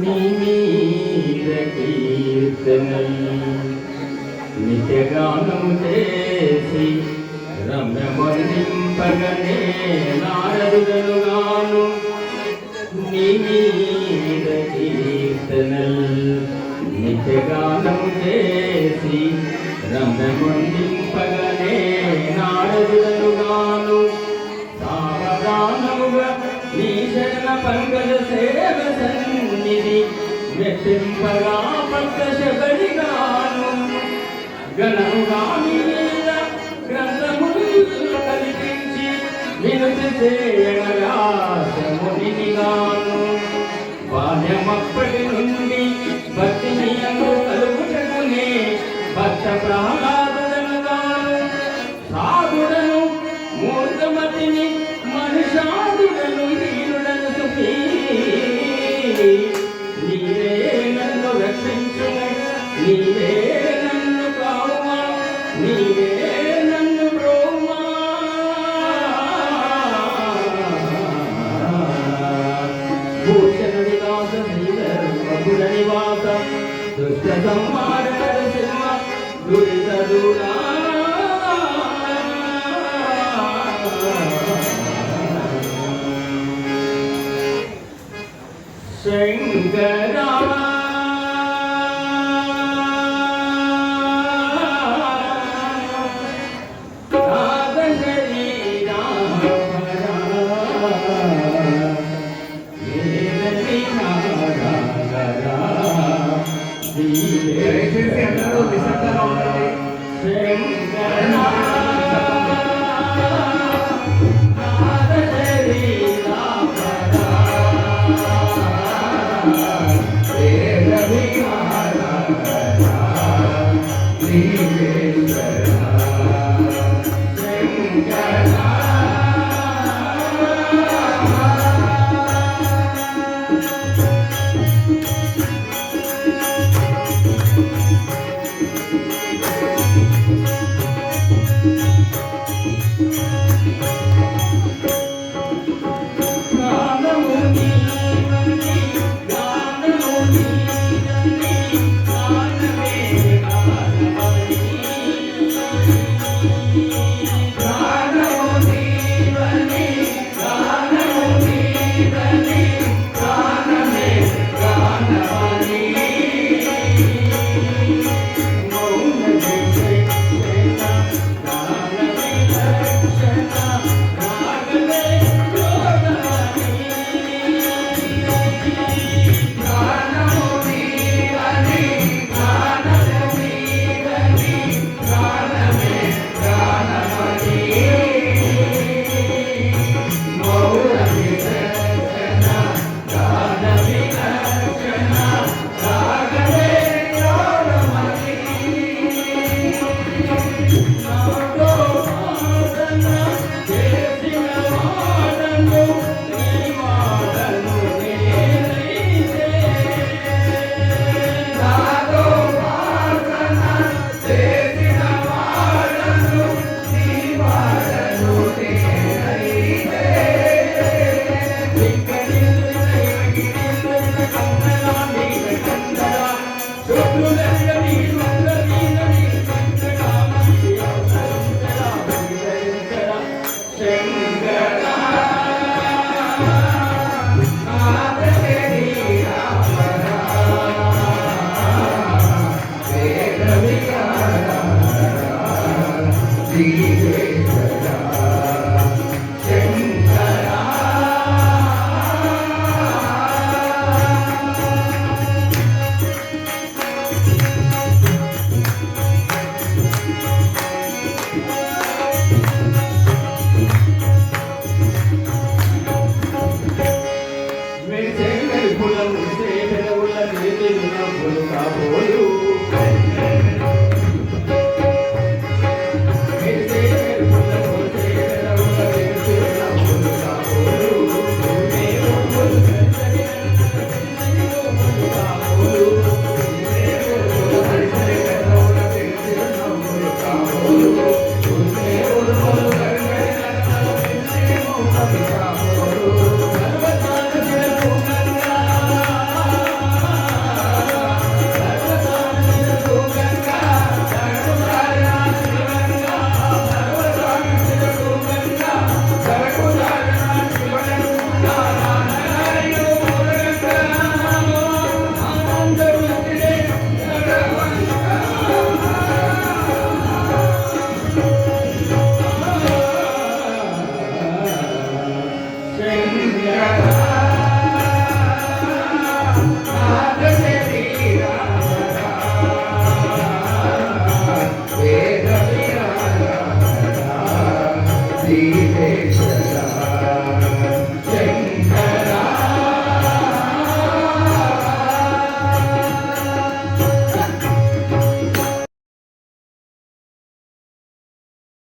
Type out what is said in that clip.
నీ మీద నిత్యగానం చేసి రమ్యమందింపగనే నారదుగనుగాను నీ మీద కీర్తనల్ నిత్యగానం చేసి రమ్యమందింపగనే నారదుగనుగాను సావధానముగా శరణ పంకజ సేవ సన్నిధి వ్యక్తింపగా పక్క శబరిగాను గణముగా మీద గ్రంథములు కల్పించి వినుతి చేయగరాసమునిగాను బాల్యమప్పటి నుండి భక్తి నియము నీవే నన్ను కావుమా నీవే నన్ను బ్రోమా భూషణ విలాస శ్రీధర మధుర నివాస దుష్ట సంహార సింహ దురిత దూరా శంకరా నాద దయచేసి అందరూ నిశ్శబ్దంగా ఉండండి. శంకరా నాద